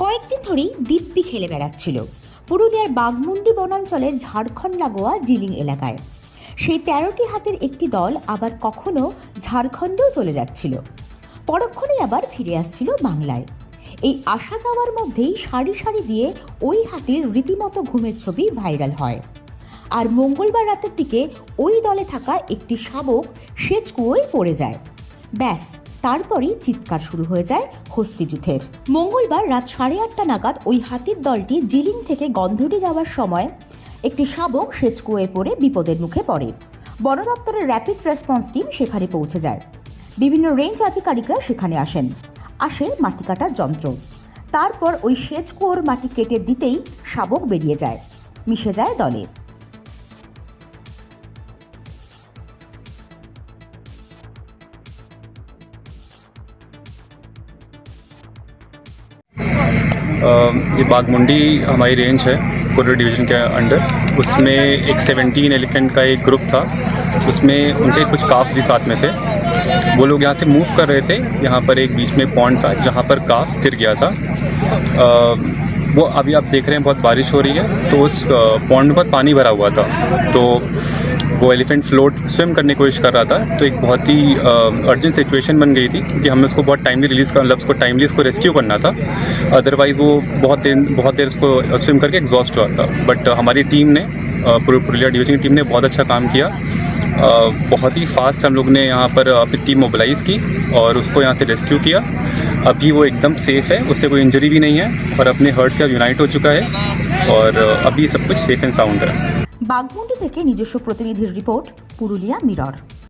কয়েকদিন ধরেই দিব্যি খেলে বেড়াচ্ছিল। পুরুলিয়ার বাগমুন্ডি বনাঞ্চলের ঝাড়খণ্ড লাগোয়া জিলিং এলাকায়। সেই তেরোটি হাতের একটি দল আবার কখনো ঝাড়খণ্ডেও চলে যাচ্ছিল। পরক্ষণেই আবার ফিরে আসছিল বাংলায়। এই আসা যাওয়ার মধ্যেই সারি সারি দিয়ে ওই হাতির রীতিমতো ঘুমের ছবি ভাইরাল হয়। আর মঙ্গলবার রাতের দিকে ওই দলে থাকা একটি শাবক সেচ কুয়োয় পড়ে যায়। ব্যাস তারপরই চিৎকার শুরু হয়ে যায় হস্তিযুথের মঙ্গলবার রাত সাড়ে আটটা নাগাদ ওই হাতির দলটি জিলিং থেকে গন্ধটি যাওয়ার সময় একটি শাবক সেচ কুয়োয় পড়ে বিপদের মুখে পড়ে। বন দপ্তরের র্যাপিড রেসপন্স টিম সেখানে পৌঁছে যায়। বিভিন্ন রেঞ্জ আধিকারিকরা সেখানে আসেন। আসে মাটি কাটার যন্ত্র। তারপর ওই সেচ কুয়োর মাটি কেটে দিতেই শাবক বেরিয়ে যায়। মিশে যায় দলে। ये बागमुंडी हमारी रेंज है कोडर डिवीज़न के अंडर उसमें एक 17 एलिफेंट का एक ग्रुप था। उसमें उनके कुछ काफ भी साथ में थे। वो लोग यहाँ से मूव कर रहे थे। यहाँ पर एक बीच में पॉन्ड था, जहाँ पर काफ गिर गया था। वो अभी आप देख रहे हैं, बहुत बारिश हो रही है। तो उस पॉन्ड बहुत पानी भरा हुआ था। तो वो एलिफेंट फ्लोट स्विम करने की कोशिश कर रहा था तो एक बहुत ही अर्जेंट सिचुएशन बन गई थी क्योंकि हमें उसको बहुत टाइमली रिलीज़ कर मतलब उसको टाइमली उसको रेस्क्यू करना था। अदरवाइज़ वो बहुत देर बहुत देर उसको स्विम करके एग्जॉस्ट हुआ था। बट हमारी टीम ने पूरे पुरुलिया डिवीज़न की टीम ने बहुत अच्छा काम किया। बहुत ही फास्ट हम लोग ने यहाँ पर अपनी टीम मोबिलाइज़ की और उसको यहाँ से रेस्क्यू किया। अभी वो एकदम सेफ़ है, उससे कोई इंजरी भी नहीं है और अपने हर्ट का यूनाइट हो चुका है और अभी सब कुछ सेफ़ एंड साउंड है। বাগমুন্ডি থেকে নিজস্ব প্রতিনিধির রিপোর্ট পুরুলিয়া মিরর।